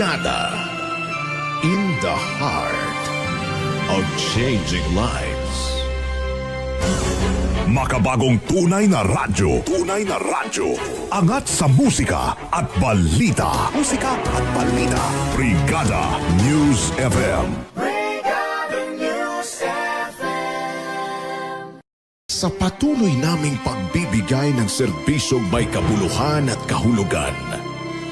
Brigada in the heart of changing lives. Makabagong tunay na radyo. Tunay na radyo. Angat sa musika at balita. Musika at balita. Brigada News FM. Sa patuloy naming pagbibigay ng serbisyong may kabuluhan at kahulugan,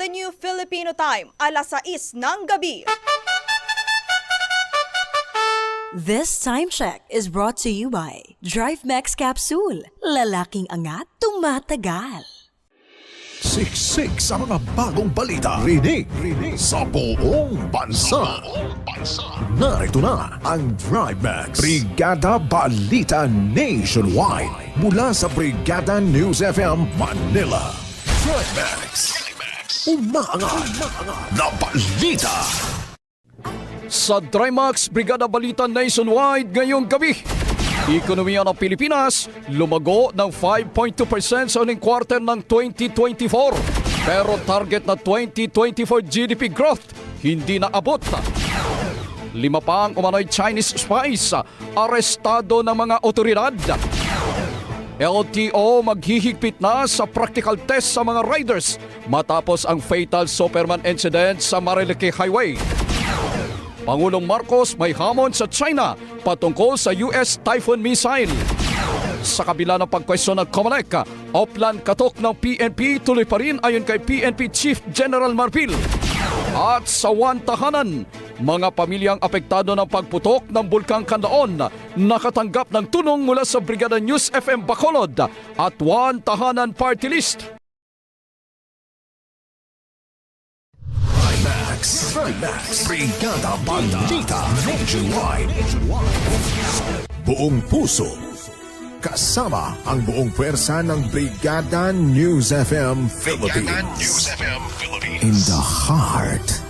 The new Filipino time, alas 6 ng gabi. This time check is brought to you by Drive Max Capsule. Lalaking angat, tumatagal. Siksik sa mga bagong balita. Rinig, rinig sa buong bansa. Narito na ang Drive Max. Brigada Balita Nationwide. Mula sa Brigada News FM Manila. Drive Max. Umaangat na balita. Sa Trimax Brigada Balita Nationwide ngayong gabi. Ekonomiya ng Pilipinas lumago ng 5.2% sa uling quarter ng 2024. Pero target na 2024 GDP growth hindi naabot. Lima pa ang umano'y Chinese spies arestado ng mga otoridad. LTO maghihigpit na sa practical test sa mga riders matapos ang fatal Superman incident sa Marilaki Highway. Pangulong Marcos may hamon sa China patungkol sa US Typhoon missile. Sa kabila ng pagkwestiyon ng Comelec, Oplan katok ng PNP tuloy pa rin ayon kay PNP Chief General Marfil. At sa one tahanan, mga pamilyang apektado ng pagputok ng Bulkang Kandaon nakatanggap ng tulong mula sa Brigada News FM Bacolod at one tahanan party list. Max. Max. Brigada Balita Nationwide. Buong puso. Kasama ang buong pwersa ng Brigada News FM Philippines. In the heart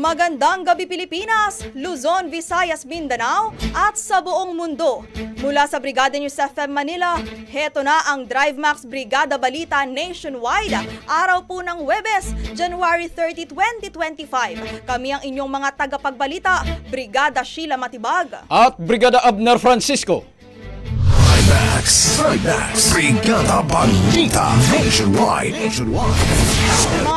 Magandang gabi Pilipinas, Luzon, Visayas, Mindanao at sa buong mundo. Mula sa Brigada News FM Manila, heto na ang Drive Max Brigada Balita Nationwide. Araw po ng Webes, January 30, 2025. Kami ang inyong mga tagapagbalita, Brigada Sheila Matibag. At Brigada Abner Francisco. Max. Thrive Max. Brigada Balita Nationwide. Nationwide.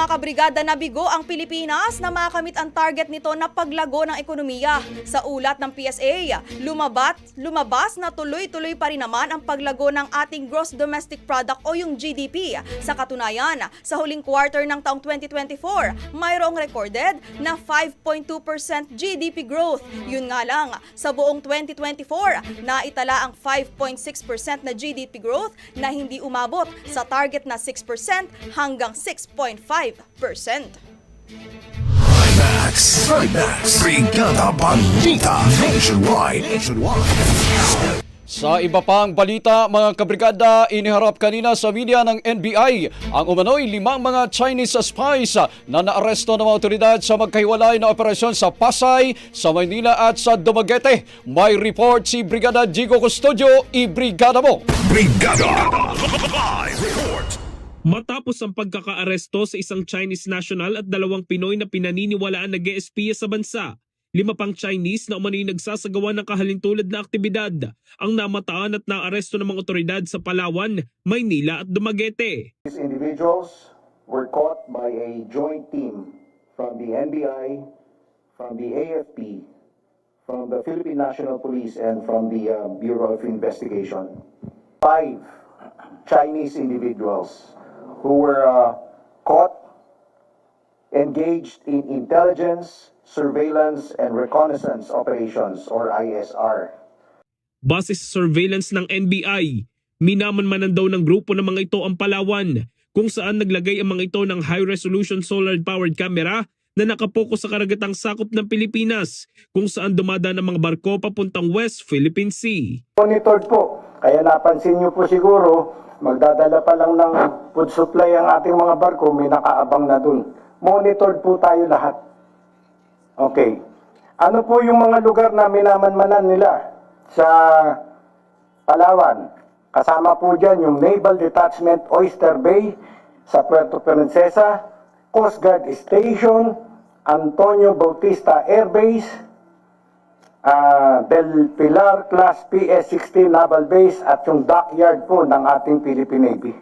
Mga kabrigada na bigo ang Pilipinas na makamit ang target nito na paglago ng ekonomiya. Sa ulat ng PSA, lumabat, lumabas na tuloy-tuloy pa rin naman ang paglago ng ating gross domestic product o yung GDP. Sa katunayan, sa huling quarter ng taong 2024, mayroong recorded na 5.2% GDP growth. Yun nga lang, sa buong 2024, naitala ang 5.6% na GDP growth na hindi umabot sa target na 6% hanggang 6.5%. Max. Thrive Max. Brigada Balita Nationwide. Nationwide. Sa iba pang balita, mga kabrigada, iniharap kanina sa media ng NBI ang umano'y limang mga Chinese spies na naaresto ng mga otoridad sa magkahiwalay na operasyon sa Pasay, sa Maynila at sa Dumaguete. May report si Brigada Jigo Custodio, i-brigada mo! Brigada! Live report! Matapos ang pagkakaaresto sa isang Chinese national at dalawang Pinoy na pinaniniwalaan nag espiya sa bansa, lima pang Chinese na umano'y nagsasagawa ng kahalintulad na aktibidad ang namataan at naaresto ng mga otoridad sa Palawan, Maynila at Dumaguete. These individuals were caught by a joint team from the NBI, from the AFP, from the Philippine National Police, and from the uh, Bureau of Investigation. Five Chinese individuals who were uh, caught engaged in intelligence, surveillance, and reconnaissance operations, or ISR. Base sa surveillance ng NBI, minamanmanan daw ng grupo ng mga ito ang Palawan kung saan naglagay ang mga ito ng high-resolution solar-powered camera na nakapokus sa karagatang sakop ng Pilipinas kung saan dumadaan ang mga barko papuntang West Philippine Sea. Monitored po. Kaya napansin niyo po siguro, magdadala pa lang ng food supply ang ating mga barko, may nakaabang na dun. Monitored po tayo lahat. Okay. Ano po yung mga lugar na minamanmanan nila sa Palawan? Kasama po dyan yung Naval Detachment Oyster Bay sa Puerto Princesa, Coast Guard Station, Antonio Bautista Air Base, ah, Del Pilar Class PS-16 Naval Base at yung dockyard po ng ating Philippine Navy.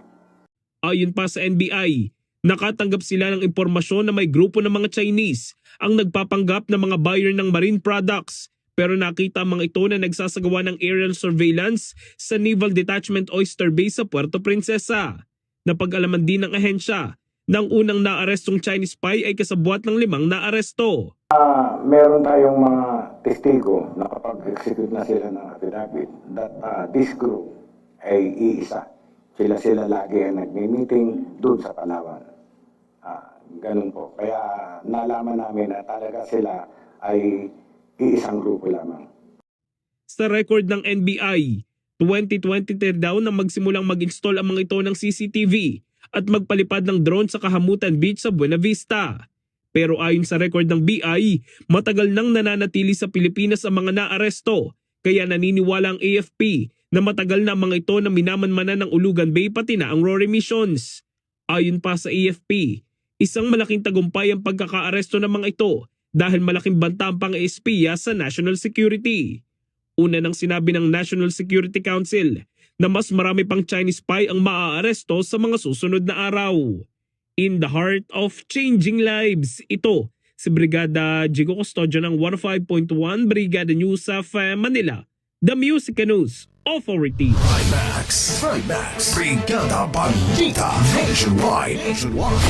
Ayon pa sa NBI, nakatanggap sila ng impormasyon na may grupo ng mga Chinese ang nagpapanggap ng mga buyer ng marine products pero nakita mga ito na nagsasagawa ng aerial surveillance sa Naval Detachment Oyster Bay sa Puerto Princesa. Napag-alaman din ng ahensya ng unang naarestong Chinese spy ay kasabwat ng limang naaresto. Ah, meron tayong mga testigo na kapag execute na sila ng affidavit that ah, this group ay iisa. Sila-sila lagi ang nagmi-meeting doon sa Palawan. Ah, ganun po. Kaya nalaman namin na talaga sila ay iisang grupo lamang. Sa record ng NBI, 2023 daw na magsimulang mag-install ang mga ito ng CCTV at magpalipad ng drone sa Kahamutan Beach sa Buena Vista. Pero ayon sa record ng BI, matagal nang nananatili sa Pilipinas ang mga naaresto kaya naniniwala ang AFP na matagal na mga ito na minamanmanan ng Ulugan Bay pati na ang Rory Missions. Ayon pa sa AFP, isang malaking tagumpay ang pagkakaaresto ng mga ito dahil malaking banta ang pang-espiya sa national security. Una nang sinabi ng National Security Council na mas marami pang Chinese spy ang maaaresto sa mga susunod na araw. In the heart of changing lives, ito si Brigada Jigo Custodio ng 105.1 Brigada News of Manila, The Music News Authority. Max, Max, Brigada Balita Nationwide. Nationwide.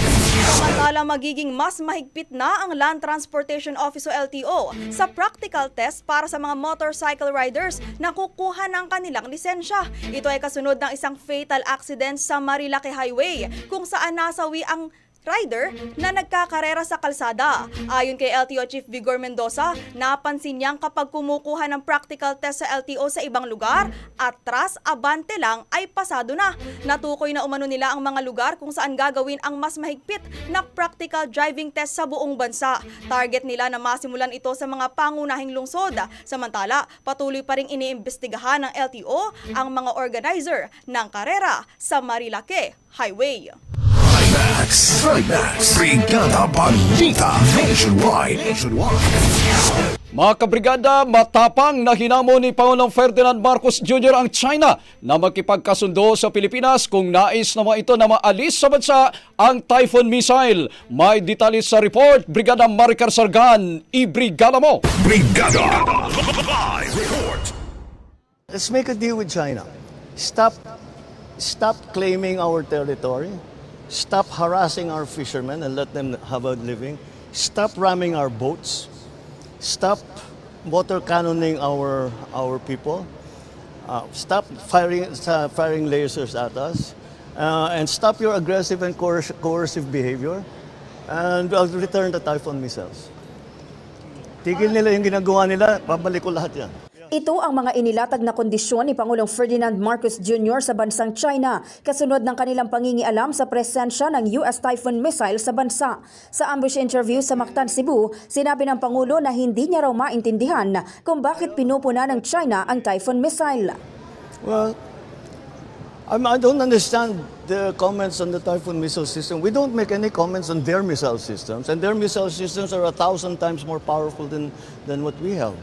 Samantala magiging mas mahigpit na ang Land Transportation Office o LTO sa practical test para sa mga motorcycle riders na kukuha ng kanilang lisensya. Ito ay kasunod ng isang fatal accident sa Marilaki Highway kung saan nasawi ang rider na nagkakarera sa kalsada. Ayon kay LTO Chief Vigor Mendoza, napansin niyang kapag kumukuha ng practical test sa LTO sa ibang lugar, atras, abante lang ay pasado na. Natukoy na umano nila ang mga lugar kung saan gagawin ang mas mahigpit na practical driving test sa buong bansa. Target nila na masimulan ito sa mga pangunahing lungsod. Samantala, patuloy pa rin iniimbestigahan ng LTO ang mga organizer ng karera sa Marilake Highway. Max, Max, Brigada Balita Nationwide. Nationwide. Mga kabrigada, matapang na hinamo ni Pangulong Ferdinand Marcos Jr. ang China na makipagkasundo sa Pilipinas kung nais naman ito na maalis sa bansa ang Typhoon missile. May detalye sa report, Brigada Maricar Sargan, i-brigada mo! Brigada Live report. Let's make a deal with China. Stop, stop claiming our territory. Stop harassing our fishermen and let them have a living. Stop ramming our boats. Stop water cannoning our our people. Uh, stop firing uh, firing lasers at us, uh, and stop your aggressive and coerc- coercive behavior. And I'll return the Typhoon missiles. Tigil nila yung ginagawa nila, babalik ko lahat yan. Ito ang mga inilatag na kondisyon ni Pangulong Ferdinand Marcos Jr. sa bansang China kasunod ng kanilang pangingialam sa presensya ng US Typhoon missile sa bansa. Sa ambush interview sa Mactan, Cebu, sinabi ng Pangulo na hindi niya raw maintindihan kung bakit pinupuna ng China ang Typhoon missile. Well, I'm, I don't understand the comments on the Typhoon missile system. We don't make any comments on their missile systems, and their missile systems are a thousand times more powerful than, than what we have.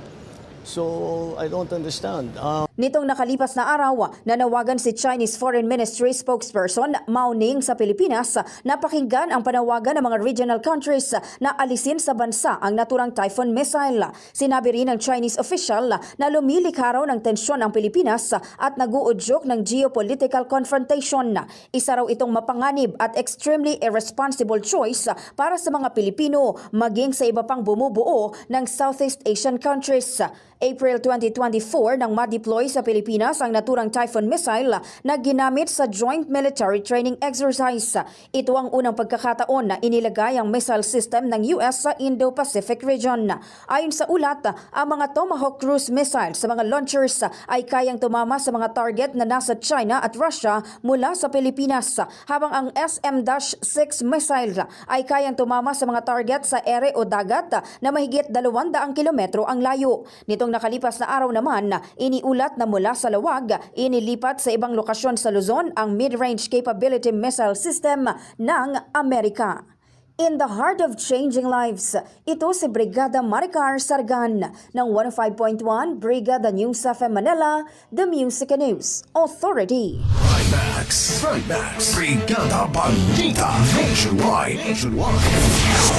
So I don't understand. Um, Nitong nakalipas na araw, nanawagan si Chinese Foreign Ministry spokesperson Mao Ning sa Pilipinas na pakinggan ang panawagan ng mga regional countries na alisin sa bansa ang naturang typhoon missile. Sinabi rin ng Chinese official na lumilikha raw ng tensyon ang Pilipinas at naguudyok ng geopolitical confrontation. Isa raw itong mapanganib at extremely irresponsible choice para sa mga Pilipino maging sa iba pang bumubuo ng Southeast Asian countries. April 2024 nang ma-deploy sa Pilipinas ang naturang Typhoon missile na ginamit sa Joint Military Training Exercise. Ito ang unang pagkakataon na inilagay ang missile system ng US sa Indo-Pacific region. Ayon sa ulat, ang mga Tomahawk cruise missiles sa mga launchers ay kayang tumama sa mga target na nasa China at Russia mula sa Pilipinas, habang ang SM-6 missile ay kayang tumama sa mga target sa ere o dagat na mahigit 200 kilometro ang layo. Nitong nakalipas na araw naman, iniulat na mula sa Lawag, inilipat sa ibang lokasyon sa Luzon ang Mid-Range Capability Missile System ng Amerika. In the heart of changing lives, ito si Brigada Maricar Sargan ng 105.1 Brigada News FM Manila, The Music and News Authority. Trimax, Trimax, Brigada Balita, Nationwide, Nationwide.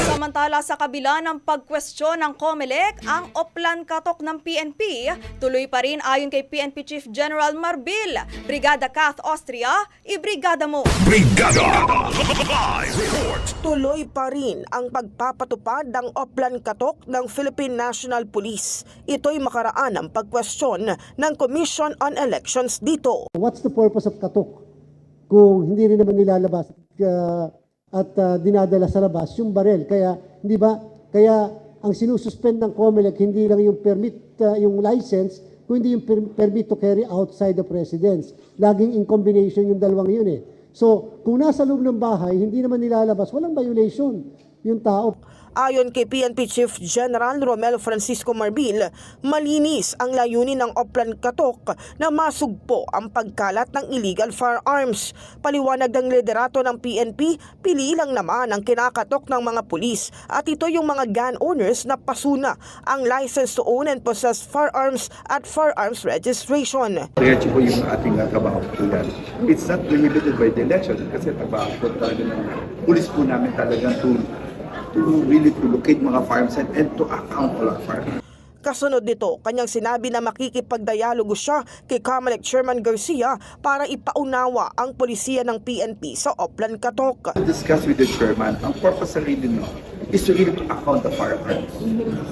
Samantala sa kabila ng pagkwestiyon ng COMELEC, ang oplan katok ng PNP, tuloy pa rin ayon kay PNP Chief General Marbil, Brigada Kath Austria, ibrigada mo. Brigada, live report. Tuloy pa rin ang pagpapatupad ng Oplan Katok ng Philippine National Police. Ito'y makaraan ang pagkwestiyon ng Commission on Elections dito. What's the purpose of katok? Kung hindi rin naman nilalabas uh, at uh, dinadala sa labas yung barel. Kaya, hindi ba? Kaya ang sinususpend ng COMELEC hindi lang yung permit, uh, yung license, kundi yung per- permit to carry outside the residence. Laging in combination yung dalawang yun eh. So, kung nasa loob ng bahay, hindi naman nilalabas, walang violation yung tao. Ayon kay PNP Chief General Romel Francisco Marbil, malinis ang layunin ng Oplan Katok na masugpo ang pagkalat ng illegal firearms. Paliwanag ng liderato ng PNP, pili lang naman ang kinakatok ng mga pulis at ito yung mga gun owners na pasuna ang license to own and possess firearms at firearms registration. Diretso po yung ating uh, trabaho po. It's not limited by the election kasi trabaho po talaga ng pulis po namin talagang to, to really to locate mga firearms and, and to account all our firearms. Kasunod nito, kanyang sinabi na makikipagdialogo siya kay Comelec Chairman Garcia para ipaunawa ang polisiya ng PNP sa Oplan Katok. To discuss with the chairman, ang purpose sa really no, is to really to account the firearms.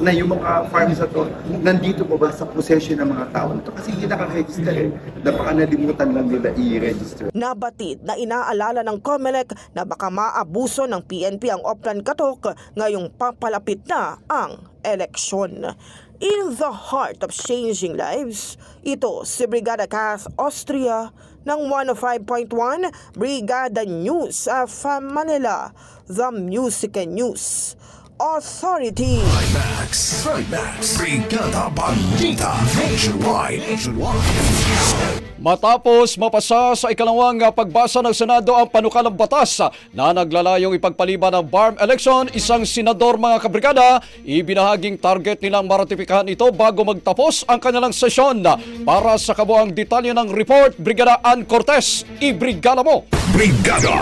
Na yung mga firearms na to, nandito po ba sa possession ng mga tao nito? Kasi hindi nakaregister eh. Na baka nalimutan lang nila i-register. Nabatid na inaalala ng COMELEC na baka maabuso ng PNP ang Oplan Katok ngayong papalapit na ang eleksyon. In the heart of changing lives, ito si Brigada Cass Austria ng 105.1 Brigada News of Manila, The Music News Authority. Trimax, Trimax, Brigada Balita, Nationwide, Nationwide. Matapos mapasa sa ikalawang pagbasa ng Senado ang panukalang batas na naglalayong ipagpaliban ng BARM election, isang senador mga kabrigada, ibinahaging target nilang maratipikahan ito bago magtapos ang kanilang sesyon. Para sa kabuang detalye ng report, Brigada Ann Cortez, ibrigala mo! Brigada,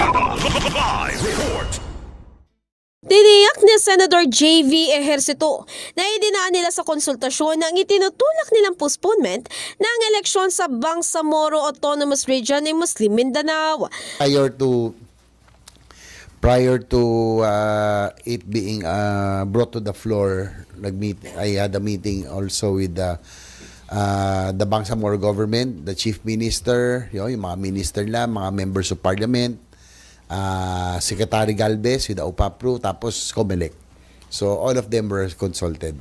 live report. Tiniyak ni Senator J.V. Ejercito na idinaan nila sa konsultasyon ang itinutulak nilang postponement ng eleksyon sa Bangsamoro Autonomous Region ng Muslim Mindanao. prior to prior to uh, it being uh, brought to the floor nagmeet I had a meeting also with the uh, the Bangsamoro government the chief minister yun, yung mga minister lang mga members of parliament uh, Secretary Galvez with the OPAPRO tapos COMELEC. So all of them were consulted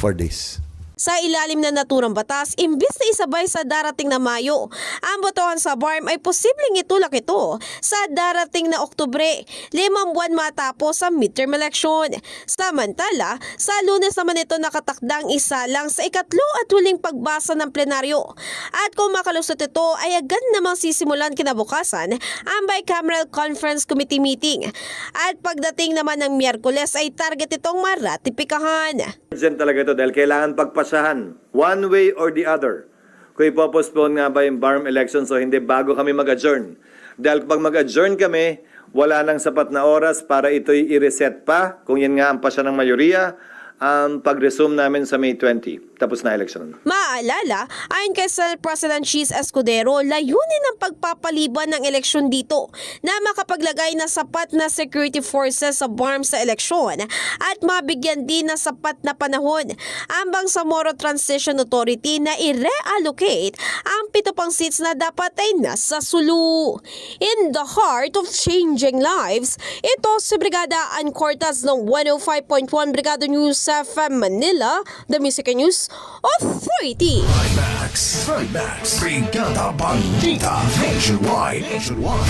for this Sa ilalim na naturang batas, imbis na isabay sa darating na Mayo, ang botohan sa BARM ay posibleng itulak ito sa darating na Oktubre, limang buwan matapos ang midterm election. Samantala, sa lunes naman ito nakatakdang isa lang sa ikatlo at huling pagbasa ng plenaryo. At kung makalusot ito ay agad namang sisimulan kinabukasan ang Bicameral Conference Committee meeting. At pagdating naman ng Miyerkules ay target itong maratipikahan. Urgent talaga ito dahil kailangan pagpasahan one way or the other. Kung ipopostpone nga ba yung BARM elections o hindi bago kami mag-adjourn. Dahil pag mag-adjourn kami, wala nang sapat na oras para ito'y i-reset pa, kung yan nga ang pasya ng mayoriya, ang pag-resume namin sa May 20. Tapos na election. Maaalala, ayon kay Senate President Cheese Escudero, layunin ng pagpapaliban ng eleksyon dito na makapaglagay na sapat na security forces sa BARM sa eleksyon at mabigyan din na sapat na panahon ang Bangsamoro Transition Authority na i-reallocate ang pito pang seats na dapat ay nasa Sulu. In the heart of changing lives, ito si Brigada Ann Cortez ng 105.1 Brigada News FM Manila, the Music and News Authority. Max, Max, Brigada Balita Nationwide. Nationwide.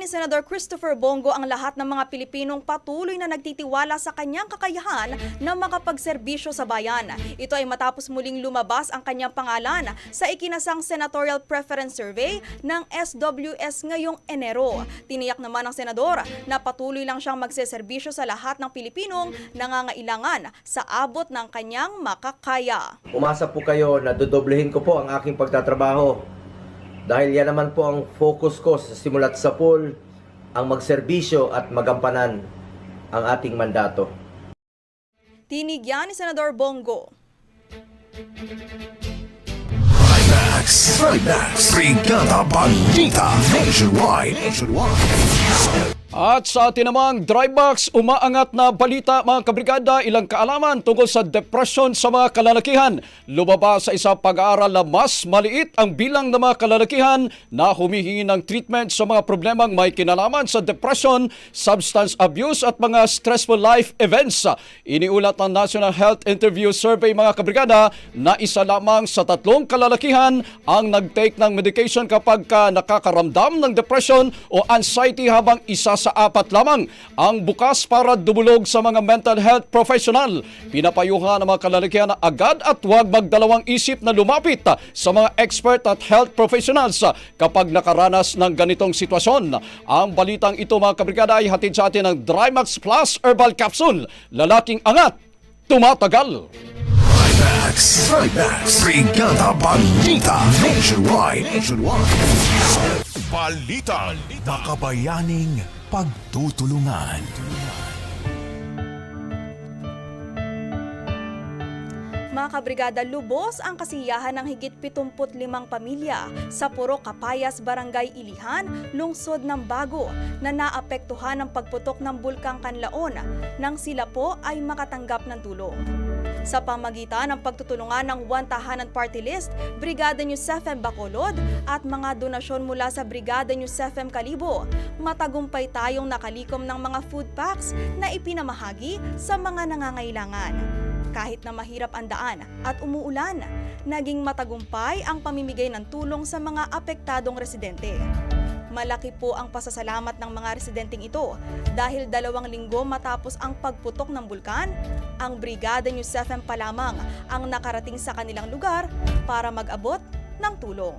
Ni Senador Christopher Bongo ang lahat ng mga Pilipinong patuloy na nagtitiwala sa kanyang kakayahan na makapagserbisyo sa bayan. Ito ay matapos muling lumabas ang kanyang pangalan sa ikinasang Senatorial Preference Survey ng SWS ngayong Enero. Tiniyak naman ng senador na patuloy lang siyang magseserbisyo sa lahat ng Pilipinong nangangailangan sa abot ng kanyang makakaya. Umasa po kayo na dodoblehin ko po ang aking pagtatrabaho. Dahil yan naman po ang focus ko sa simulat sa pool, ang magserbisyo at magampanan ang ating mandato. Tinigyan ni Senador Bongo. Max, Max, Brigada Balita Nationwide. Nationwide. At sa atin namang Drybox, umaangat na balita mga kabrigada, ilang kaalaman tungkol sa depression sa mga kalalakihan. Lumabas sa isang pag-aaral na mas maliit ang bilang ng mga kalalakihan na humihingi ng treatment sa mga problemang may kinalaman sa depression, substance abuse at mga stressful life events. Iniulat ng National Health Interview Survey mga kabrigada na isa lamang sa tatlong kalalakihan ang nag-take ng medication kapag ka nakakaramdam ng depression o anxiety habang isa sa apat lamang ang bukas para dumulog sa mga mental health professional. Pinapayuhan ng mga kalalakihan na agad at huwag magdalawang isip na lumapit sa mga expert at health professionals kapag nakaranas ng ganitong sitwasyon. Ang balitang ito mga kabrigada ay hatid sa atin ng Drymax Plus Herbal Capsule. Lalaking angat, tumatagal. Max, Max, Brigada Balita Nationwide. Nationwide. Balita. Makabayaning pagtutulungan. Mga kabrigada, lubos ang kasiyahan ng higit 75 pamilya sa Puro Kapayas, Barangay Ilihan, lungsod ng Bago na naapektuhan ng pagputok ng Bulkang Kanlaon nang sila po ay makatanggap ng tulong. Sa pamagitan ng pagtutulungan ng One Tahanan Party List, Brigada FM Bacolod at mga donasyon mula sa Brigada FM Kalibo, matagumpay tayong nakalikom ng mga food packs na ipinamahagi sa mga nangangailangan. Kahit na mahirap ang daan at umuulan, naging matagumpay ang pamimigay ng tulong sa mga apektadong residente. Malaki po ang pasasalamat ng mga residenteng ito dahil dalawang linggo matapos ang pagputok ng bulkan, ang Brigada News FM pa lamang ang nakarating sa kanilang lugar para mag-abot ng tulong.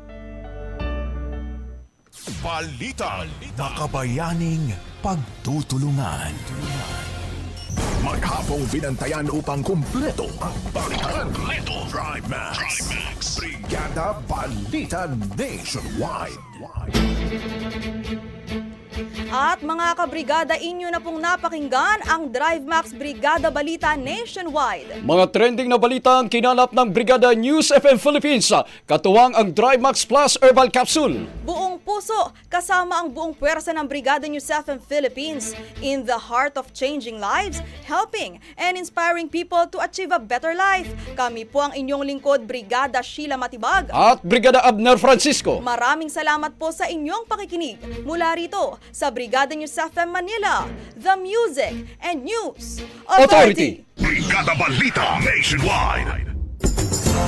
Balita. Makabayaning pagtutulungan. Maghapong binantayan upang kumpleto ang balitan. Kumpleto. Drive Max. Brigada Balita Nationwide. At mga kabrigada, inyo na pong napakinggan ang Drive Max Brigada Balita Nationwide. Mga trending na balita ang kinalap ng Brigada News FM Philippines. Katuwang ang Drive Max Plus Herbal Capsule. Buong puso, kasama ang buong puwersa ng Brigada News FM Philippines in the heart of changing lives, helping and inspiring people to achieve a better life. Kami po ang inyong lingkod, Brigada Sheila Matibag. At Brigada Abner Francisco. Maraming salamat po sa inyong pakikinig mula rito sa Brigada News FM Manila, The Music and News Authority. Brigada Balita Nationwide.